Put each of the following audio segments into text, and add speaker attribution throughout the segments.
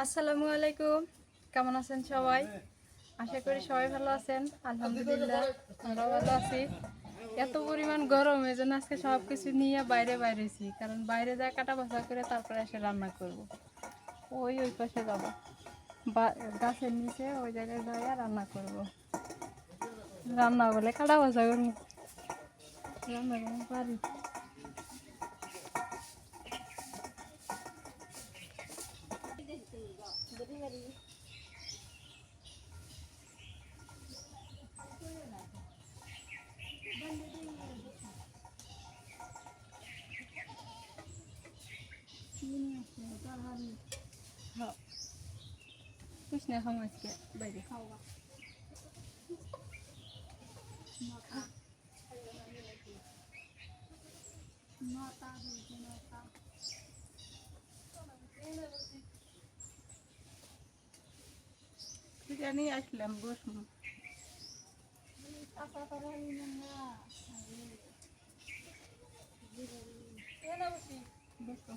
Speaker 1: আসসালামু আলাইকুম। কেমন আছেন সবাই? আশা করি সবাই ভালো আছেন। আলহামদুলিল্লাহ, আমরাও ভালো আছি। এত পরিমাণ গরম এই জন্য আজকে সব কিছু নিয়ে বাইরে বাইরেছি। কারণ বাইরে যা কাটা বাছা করে তারপরে এসে রান্না করব। ওই ওই পাশে যাব। গাছের নিচে ওই জায়গায় যাই আর রান্না করব। রান্না বলে কাটা বাছা করব রান্না করব হ্যাঁ কুছ না খাম আজকে বাইরে। খাওয়া
Speaker 2: বিরিয়ানি আসলাম বসুন
Speaker 1: বসো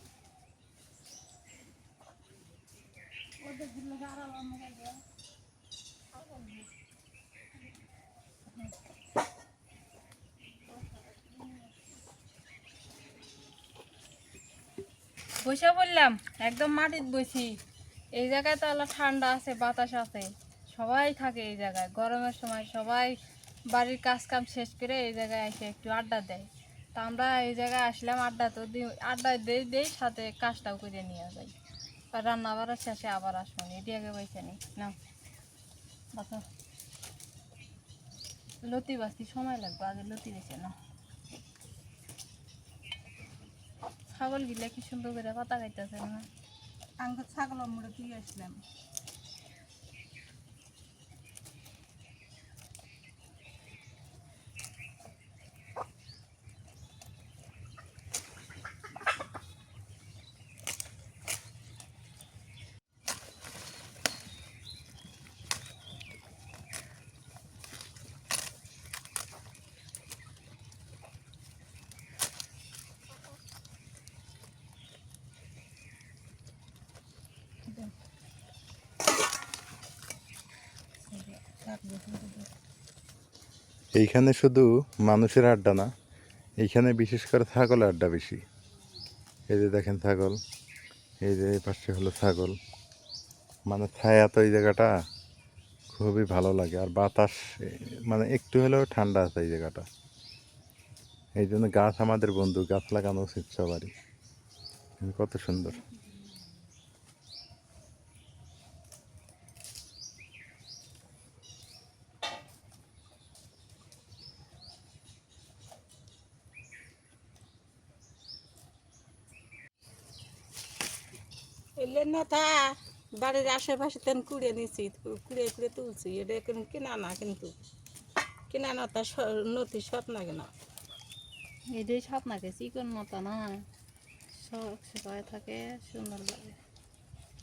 Speaker 1: বসে বললাম, একদম মাটিত বসি। এই জায়গায় তো আল্লাহ ঠান্ডা আছে, বাতাস আছে। সবাই থাকে এই জায়গায়। গরমের সময় সবাই বাড়ির কাজ কাম শেষ করে এই জায়গায় এসে একটু আড্ডা দেয়। তা আমরা এই জায়গায় আসলাম আড্ডা তো আড্ডা দেই দেই, সাথে কাজটাও করে নিয়ে যাই। রান্না বাড়ার শেষে আবার আসব এটি আগে বসে নি। না বাসা লতি বাস্তি, সময় লাগবে, আগে লতি বেছে না ছাগল গিলা কি সুন্দর করে পাতা খাইতেছে না?
Speaker 2: আঙ্গ ছাগল মুড়ে দিয়ে আসলাম।
Speaker 3: এইখানে শুধু মানুষের আড্ডা না, এইখানে বিশেষ করে ছাগলের আড্ডা বেশি। এই যে দেখেন ছাগল, এই যে পাশে হলো ছাগল। মানে ছায়া তো এই জায়গাটা খুবই ভালো লাগে, আর বাতাস মানে একটু হলেও ঠান্ডা আছে এই জায়গাটা। এই জন্য গাছ আমাদের বন্ধু, গাছ লাগানো উচিত সবারই। কত সুন্দর।
Speaker 2: এলে না তা বাড়ির আশেপাশে তেন কুড়ে নিছি কুড়ে কুড়ে তুলছি। এটা কিনা না কিন্তু। কিনা না তা নথি সব না কেনা?
Speaker 1: এটাই সব না কে চিকন মতো না। সব শুকায় থাকে সুন্দর লাগে।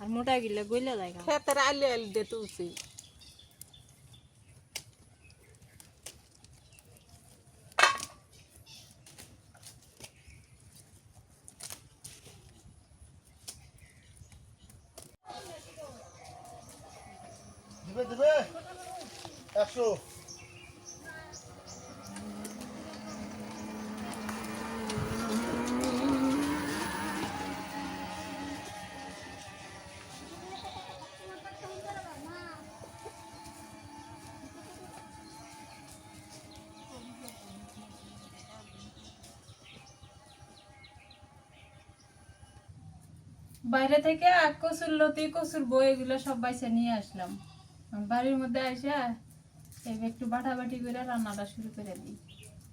Speaker 1: আর মোটা গিলে গইলে যায়
Speaker 2: খেতের আলি আলি দিয়ে তুলছি।
Speaker 1: বাইরে থেকে কচুর লতি, কচুর বই এগুলো সব বাইসে নিয়ে আসলাম। বাড়ির মধ্যে আসা এই একটু বাটাবাটি করে রান্নাটা শুরু করে দিই।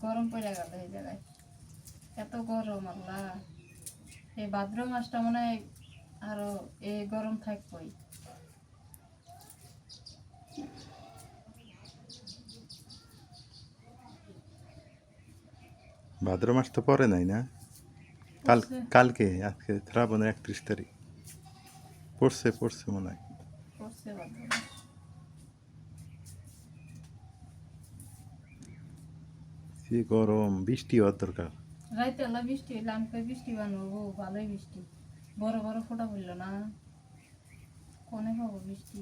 Speaker 1: গরম পড়ে গেল এই জায়গায়। এত গরম, আল্লাহ। এই ভাদ্র মাসটা মনে হয় আরও এই গরম থাকবই।
Speaker 3: ভাদ্র মাস তো পরে নাই না? কাল কালকে আজকে শ্রাবণের একত্রিশ তারিখ। পড়ছে পড়ছে মনে হয়। কি গরম বৃষ্টি হওয়ার দরকার।
Speaker 1: রাইতে এলা বৃষ্টি হইলে আমি বৃষ্টি বানবো ভালোই বৃষ্টি। বড় বড় ফোটা পড়ল না? কোনে হব বৃষ্টি?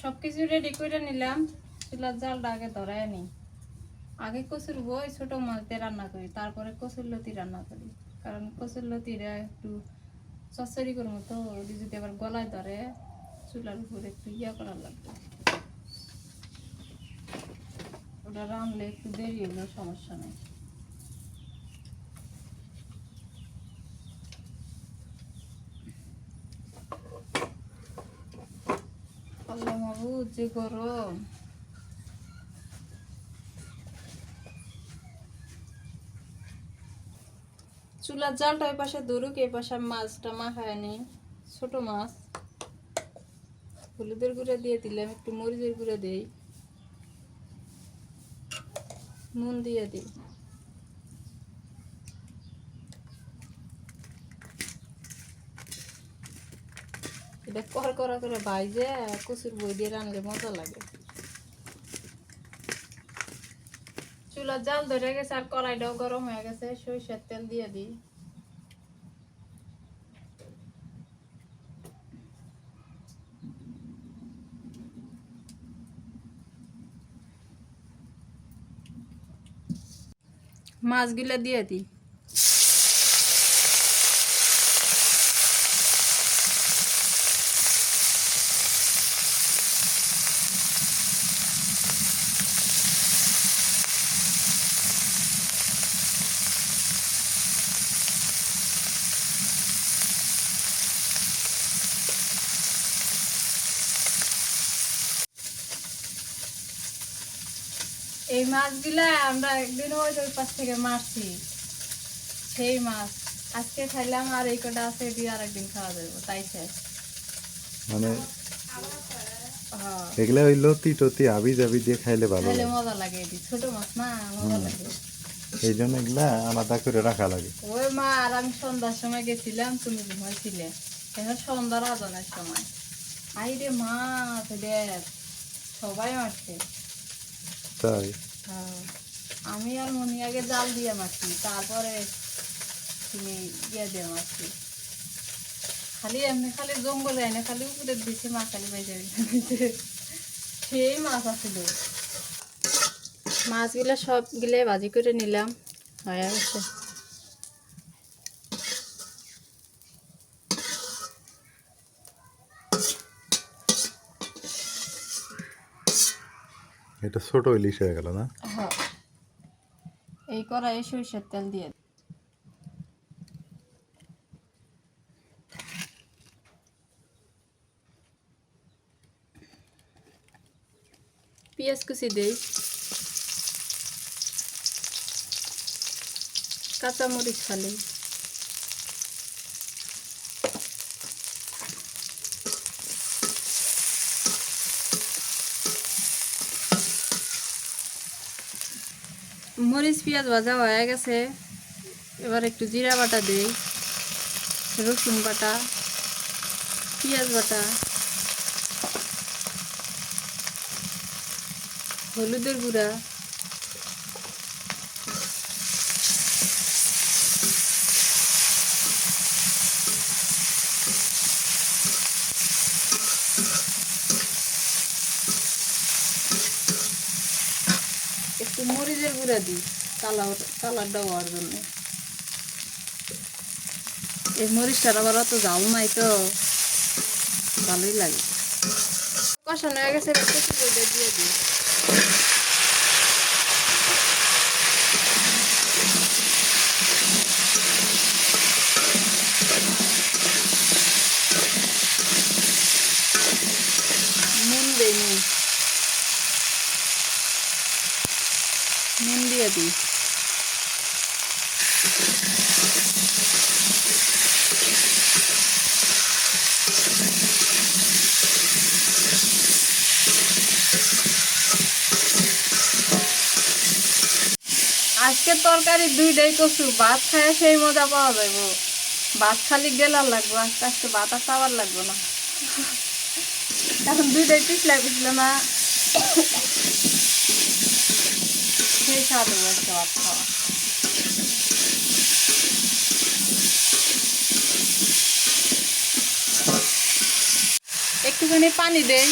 Speaker 1: সব কিছু রেডি করে নিলাম। চুলার জালটা আগে ধরায় নি আগে কচুর বই, ছোট মাছ দিয়ে রান্না করি, তারপরে কচুর লতি রান্না করি। কারণ কচুর লতিরা একটু চচ্চড়ি করব তো ওটি যদি আবার গলায় ধরে, চুলার উপরে একটু ইয়া করার লাগবে। ওটা রানলে একটু দেরি হলেও সমস্যা নেই। চুলার জালটা ওই পাশে ধরুক, এই পাশে মাছটা মাখায় নি ছোট মাছ। হলুদের গুঁড়া দিয়ে দিলাম, একটু মরিচের গুঁড়া দিই। নুন দিয়ে দিই। এটা কর, করা বাইজে কচুর বই দিয়ে রানলে মজা লাগে। চুলার জাল ধরে গেছে আর কড়াইটাও গরম হয়ে গেছে, সরিষার তেল দিয়ে দিই। মাছগুলো দিয়ে দিই। মাছগুলা আমরা একদিন ওই ওই পাশ থেকে মারছি। সেই মাছ। আজকে খাইলাম আর এই কটা আছে দিয়ে আর একদিন খাওয়া যাবে। তাই শেষ।
Speaker 3: মানে
Speaker 1: হ্যাঁ।
Speaker 3: এগুলা ওই লতি টতি আবি জাবি দিয়ে খাইলে ভালো
Speaker 1: খাইলে মজা লাগে ছোট মাছ না মজা লাগে।
Speaker 3: এই জন্য এগুলা আলাদা করে রাখা লাগে।
Speaker 1: ওই মা আর আমি সন্ধ্যার সময় গেছিলাম তুমি ঘুমাইছিলে। এখন সন্ধ্যার আজানের সময়। আই রে মাছ দেখ সবাই মারছে।
Speaker 3: তাই।
Speaker 1: আমি আর মনি আগে জাল দিয়ে মারছি, তারপরে তুমি ইয়ে দিয়ে মারছি। খালি এমনি খালি জঙ্গলে এনে খালি উপরে দিছে মা খালি বেজে সেই মাছ আছিল। মাছগুলো সবগুলো ভাজি করে নিলাম, হয়ে গেছে।
Speaker 3: এটা ছোট ইলিশ হয়ে গেল না?
Speaker 1: হ্যাঁ। এই কড়াইয়ে সরিষার তেল দিয়ে দিই। পেঁয়াজ কুচি দেই। কাঁচা মরিচ মরিচ, পেঁয়াজ ভাজা হয়ে গেছে। এবার একটু জিরা বাটা দিই, রসুন বাটা, পেঁয়াজ বাটা, হলুদের গুঁড়া একটু গুঁড়া দিই কালার কালারটা হওয়ার জন্য। এই মরিচটার আবার অত জাল নাই তো, ভালোই লাগে। কষানো হয়ে গেছে দিয়ে দিই নুন দেই নুন নুন দিয়ে দিই। আজকে তরকারি দুইটাই কচু, ভাত খায় সেই মজা পাওয়া যাইব ভাত খালি গেলার লাগবো, আস্তে আস্তে ভাত আর চাওয়ার লাগবো না। এখন দুইটাই পিছলা পিছলা না। সেই স্বাদ হবে আজকে খাওয়া। একটুখানি পানি দেই।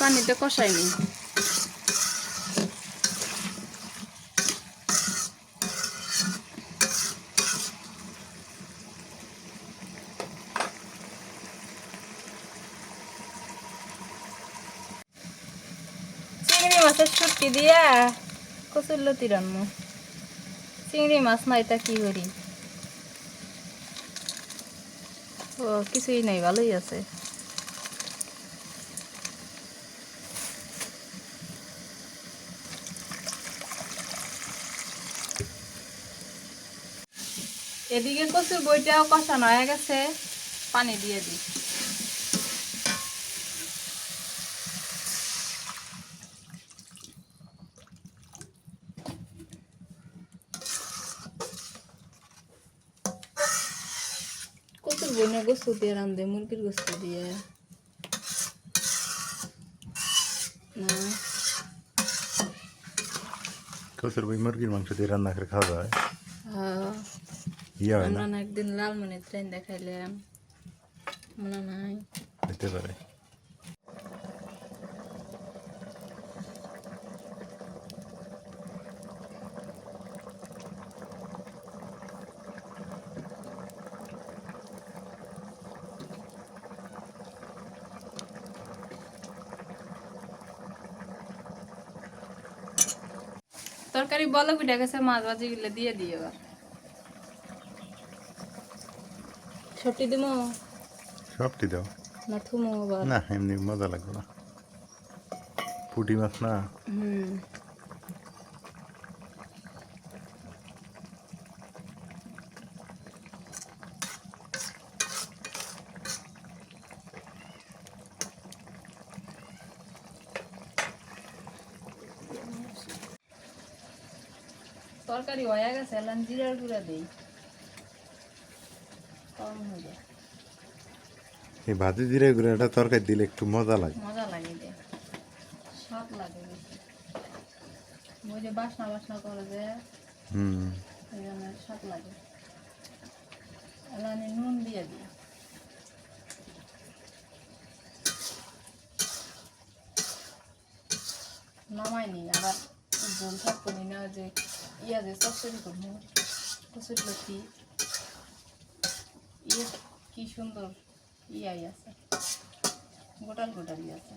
Speaker 1: পানিতে কষাই নি চিংড়ি মাছের শুটকি দিয়া কচুর লতি রান্না চিংড়ি মাছ নাই তা কি করি? ও, কিছুই নাই, ভালোই আছে। এদিকে কচুর বইটাও কষানো হয়ে গেছে, পানি দিয়ে দিই। না গোস্ত দিয়ে রান্ধে মুরগির গোস্ত দিয়ে না
Speaker 3: কচুর বই মুরগির মাংস দিয়ে রান্না করে খাওয়া যায় ইয়ে হয় না
Speaker 1: একদিন লালমনি ট্রেন দেখাইলাম মনে নাই
Speaker 3: হতে পারে
Speaker 1: তরকারি বলো পিঠা গেছে মাছ ভাজি গুলো দিয়ে দিই এবার। ছটি দিমো
Speaker 3: সবটি দাও।
Speaker 1: না থুমো
Speaker 3: না এমনি মজা লাগবে না। পুটি মাছ না?
Speaker 1: হুম তরকারি হয়ে গেছে এলাম জিরার গুঁড়া দিই। কম হয়ে যায়।
Speaker 3: এই একটা তরকারি দিলে একটু মজা লাগে।
Speaker 1: মজা লাগে যে স্বাদ লাগে ওই যে বাসনা বাসনা করে যে
Speaker 3: হুম।
Speaker 1: ওই জন্য স্বাদ লাগে। এলানি নুন দিয়ে দিই। নামাই নি আবার জল থাকব না যে ইয়া যে চচ্চড়ি করব কচুর লতি ইয়ে কি সুন্দর ইয়াই আছে গোটাল গোটালি আছে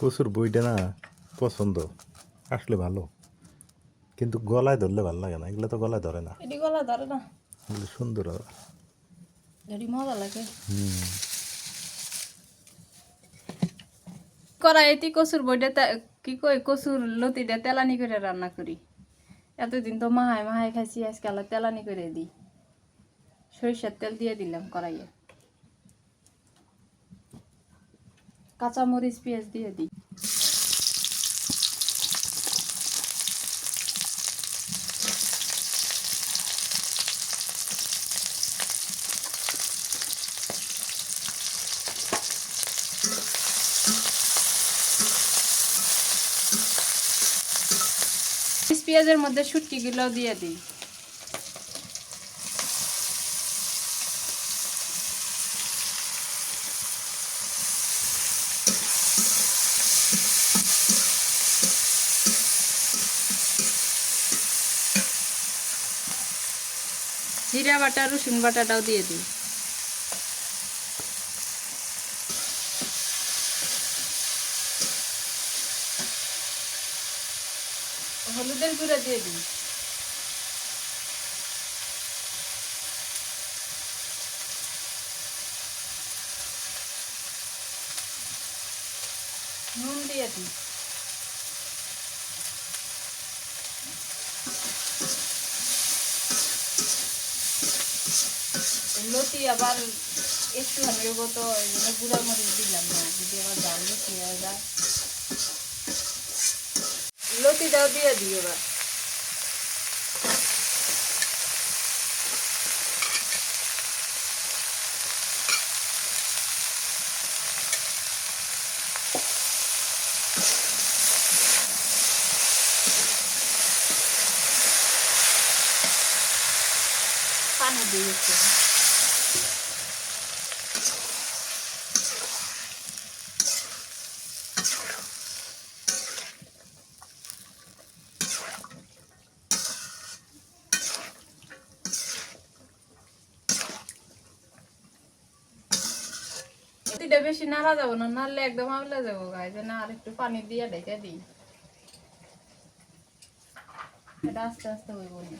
Speaker 3: কচুর বইটা না পছন্দ আসলে ভালো। কিন্তু গলায় ধরলে ভালো লাগে না এগুলো তো গলায় ধরে না।
Speaker 1: এটি গলা ধরে না।
Speaker 3: এগুলো সুন্দর।
Speaker 1: এটি মজা লাগে।
Speaker 3: হুম।
Speaker 1: কড়াইতে কচুর বইটা তে- কি কই কচুর লতিটা তেলানি করে রান্না করি। এতদিন তো মাহাই মাহাই খাইছি আজকাল তেলানি করে দিই। সরিষার তেল দিয়ে দিলাম কড়াইয়ে। কাঁচামরিচ পেঁয়াজ দিয়ে দিই। পেঁয়াজের মধ্যে শুটকিগুলো দিয়ে দিই। জিরা বাটা রসুন বাটাটাও দিয়ে দিই। হলুদের গুঁড়া দিয়ে দিই। নুন দিয়ে দিই। লতি আবার একটু হামের মতো এই জন্য গুঁড়া মরিচ দিলাম না, যদি আবার জাল বেশি হয়ে দিয়ে দিই এবার পানি দিয়ে একটু এটা যাব না নাহলে একদম আমলে যাব গায়ে যে না আর একটু পানি দিয়ে ঢেকে দিই। এটা আস্তে আস্তে হইব না।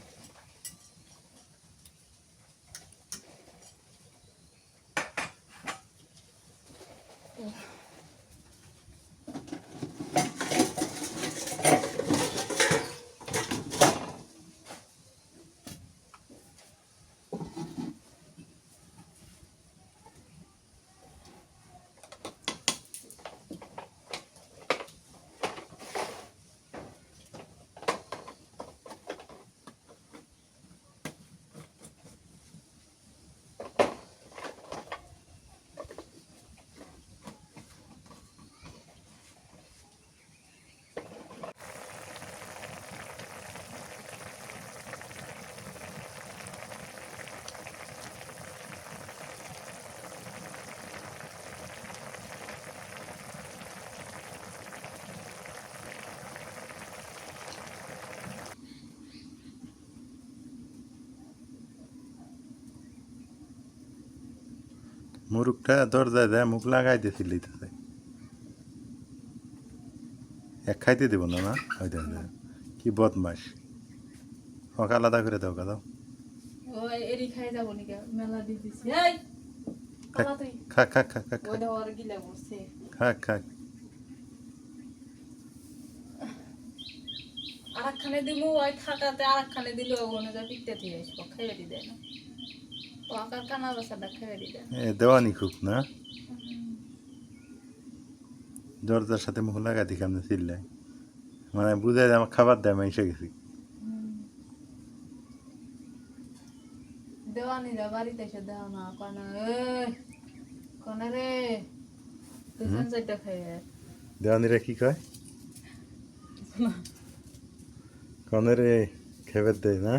Speaker 3: মুরুখটা দরজায় দেয় মুখ লাগাই তাতে এক খাইতে দেবো না না? ওই দেখ। কি বদমাস ওকে আলাদা করে দাও দাও।
Speaker 1: ও এরি খাই যাব নাকি? মেলা দিয়ে দিছি। এই পালা তুই
Speaker 3: খা খা খা খা খা
Speaker 1: ওইটা ওর গিলা বসছে
Speaker 3: খা খা
Speaker 1: আরেকখানে দিমু ওই থাকাতে আরেকখানে দিলে ওখানে যা পিকতে থেকে আসব খেয়ে দেয় না।
Speaker 3: দেওয়ানি খুব না? দরজার সাথে মুখ লাগাই দিকে আমি চিল্লাই। মানে বুঝাই আমার খাবার দেয় আমি এসে গেছি।
Speaker 1: দেওয়ানিরা বাড়িতে এসে দেওয়া না কনা কনা রে? দুজন চারটা খাইয়ে
Speaker 3: দেওয়ানিরা কি কয়? কনে রে খেবের দেয় না?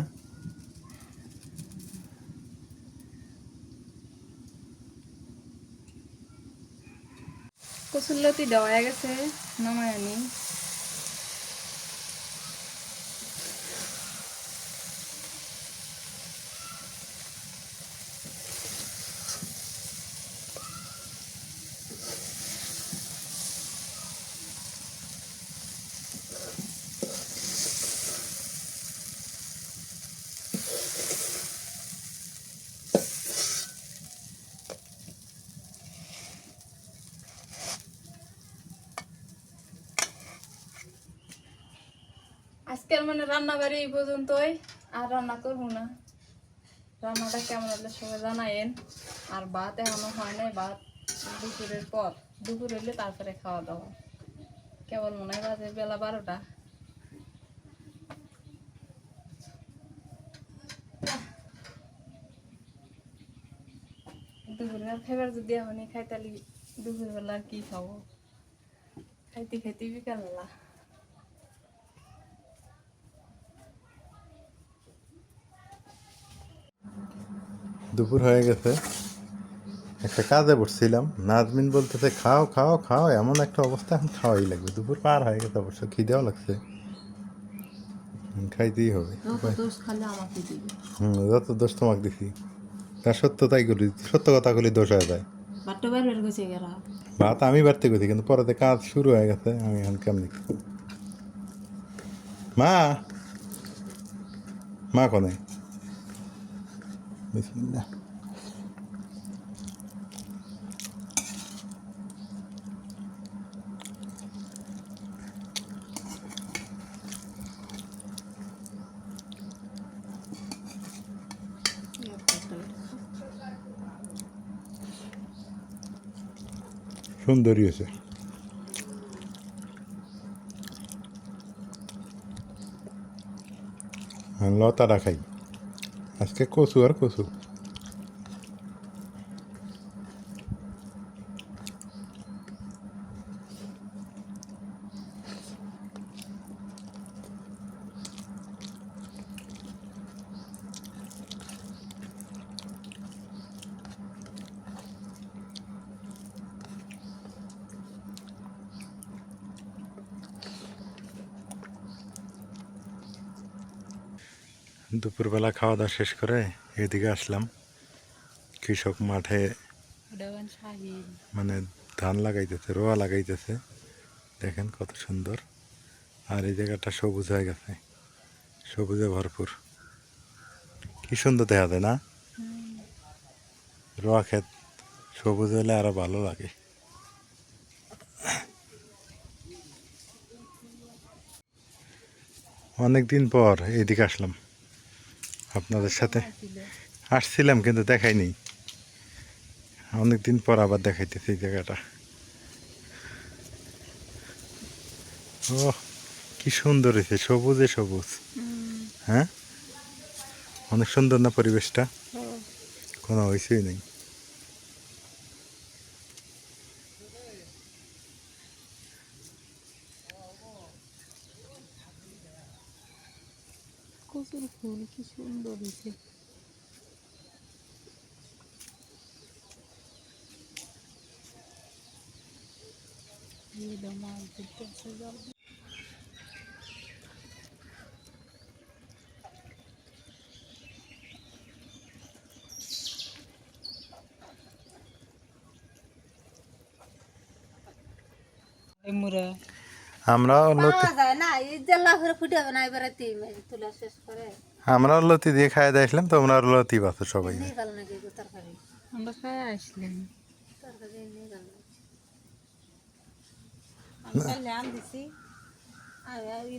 Speaker 1: কসুল্লতি দেওয়া গেছে নামায় আনি। আজকের মানে রান্না বাড়ি পর্যন্তই। আর রান্না করব না। রান্নাটা কেমন হলে সবাই জানায়েন। আর ভাত এখনও হয় নাই, ভাত দুপুরের পর। দুপুর হইলে তারপরে খাওয়া দাওয়া। কেবল মনে হয় বাজে বেলা বারোটা? দুপুরবেলা খাইবার যদি এখনই খাই, তাহলে দুপুরবেলা আর কি খাব? খাইতে খাইতে বিকালবেলা।
Speaker 3: দুপুর হয়ে গেছে। একটা কাজে বসছিলাম। নাজমিন বলতেছে খাও খাও খাও এমন একটা অবস্থা এখন খাওয়াই লাগবে। দুপুর পার হয়ে গেছে অবশ্য খিদেও লাগছে। খাইতেই হবে। হুম যত দোষ তোমাকে দিছি। তা সত্য তাই করি সত্য কথা কলি দোষ হয়ে যায়। ভাত আমি বাড়তে গেছি কিন্তু পরেতে কাজ শুরু হয়ে গেছে আমি এখন কেমনি মা! মা কনে? বিসমিল্লাহ সুন্দরী হয়েছে আর লতাটা খাই আজকে কচু আর কচু দুপুরবেলা খাওয়া দাওয়া শেষ করে এদিকে আসলাম। কৃষক মাঠে মানে ধান লাগাইতেছে রোয়া লাগাইতেছে। দেখেন কত সুন্দর। আর এই জায়গাটা সবুজ হয়ে গেছে সবুজে ভরপুর। কি সুন্দর দেখা যায় না? রোয়া ক্ষেত সবুজ হলে আরও ভালো লাগে। অনেক দিন পর এদিকে আসলাম। আপনাদের সাথে? আসছিলাম কিন্তু দেখাই দেখাইনি। অনেকদিন পর আবার দেখাইতেছি এই জায়গাটা। ও কি সুন্দর হয়েছে সবুজে সবুজ। হ্যাঁ? অনেক সুন্দর না পরিবেশটা? কোনো হয়েছেই নেই
Speaker 2: কচুর ফুল কি সুন্দর হয়েছে মাছ ধরতে আসে জল মুরা
Speaker 3: আমরা লতি
Speaker 4: যায় না এই জেলা করে ফুটে হবে না তিন তুলা শেষ করে
Speaker 3: আমরা লতি দিয়ে দিয়েছিলাম তোমরা লতি সবাই
Speaker 1: আসলাম
Speaker 4: তরকারি নিয়ে গেল
Speaker 2: আমি দিছি।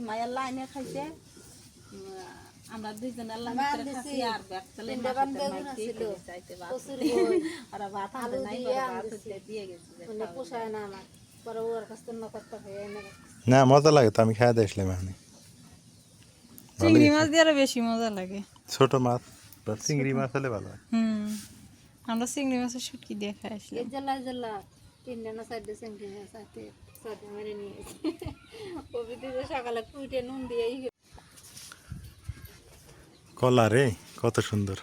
Speaker 2: মায়ের লাইনে খাইছে। আমরা দুইজন আল্লাহ আর। ওরা ভাত নাই
Speaker 4: দিয়ে
Speaker 2: গেছে
Speaker 4: মানে পোষায় না আমার। পরে ওর কাছ থেকে নকর তরকারি
Speaker 3: না মজা লাগে তো আমি খাই দিয়েছিলাম এখানে।
Speaker 1: চিংড়ি মাছ দিয়ে আরও বেশি মজা লাগে।
Speaker 3: ছোট মাছ চিংড়ি মাছ হলে ভালো হয়।
Speaker 1: হুম আমরা চিংড়ি মাছের শুটকি দিয়ে খাই আসলাম
Speaker 4: জেলা জেলা তিনটা না চারটে চিংড়ি মাছ আছে সাথে মেরে নিয়ে গেছি। কবি দিতে সকালে কুইটে নুন দিয়ে
Speaker 3: কলা রে, কত সুন্দর।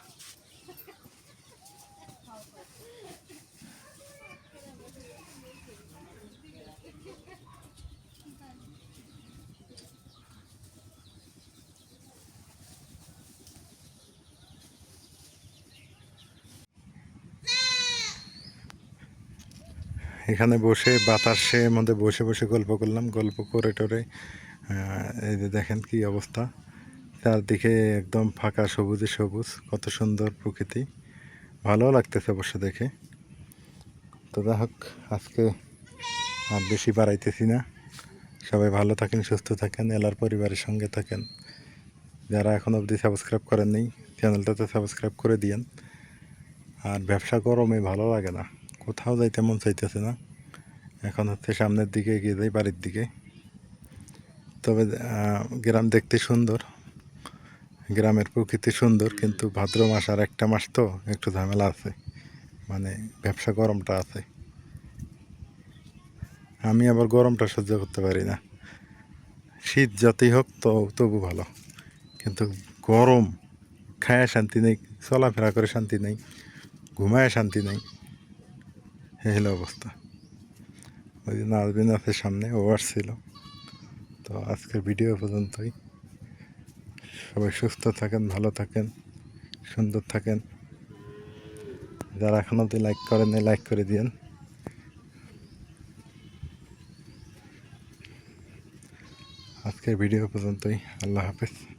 Speaker 3: এখানে বসে বাতাসের মধ্যে বসে বসে গল্প করলাম, গল্প করে টরে এই যে দেখেন কি অবস্থা। চারদিকে একদম ফাঁকা, সবুজে সবুজ, কত সুন্দর প্রকৃতি। ভালো লাগতেছে অবশ্য দেখে। তো যাই হোক, আজকে আর বেশি বাড়াইতেছি না। সবাই ভালো থাকেন, সুস্থ থাকেন, এলার পরিবারের সঙ্গে থাকেন। যারা এখন অবধি সাবস্ক্রাইব করেননি, চ্যানেলটাতে সাবস্ক্রাইব করে দিয়েন। আর ব্যবসা গরমে ভালো লাগে না। কোথাও যাইতে মন চাইতেছে না। এখন হচ্ছে সামনের দিকে এগিয়ে যাই, বাড়ির দিকে। তবে গ্রাম দেখতে সুন্দর, গ্রামের প্রকৃতি সুন্দর, কিন্তু ভাদ্র মাস আর একটা মাস তো একটু ঝামেলা আছে। মানে ব্যবসা গরমটা আছে। আমি আবার গরমটা সহ্য করতে পারি না। শীত যতই হোক তো, তবু ভালো। কিন্তু গরম, খায় শান্তি নেই, চলাফেরা করে শান্তি নেই, ঘুমায় শান্তি নেই। হলো অবস্থা। ওই দিন আলবিন আছে সামনে ওভার ছিল। তো আজকের ভিডিও পর্যন্তই। সবাই সুস্থ থাকেন, ভালো থাকেন, সুন্দর থাকেন। যারা এখনও অব্দি লাইক করেন লাইক করে দিয়েন। আজকের ভিডিও পর্যন্তই। আল্লাহ হাফেজ।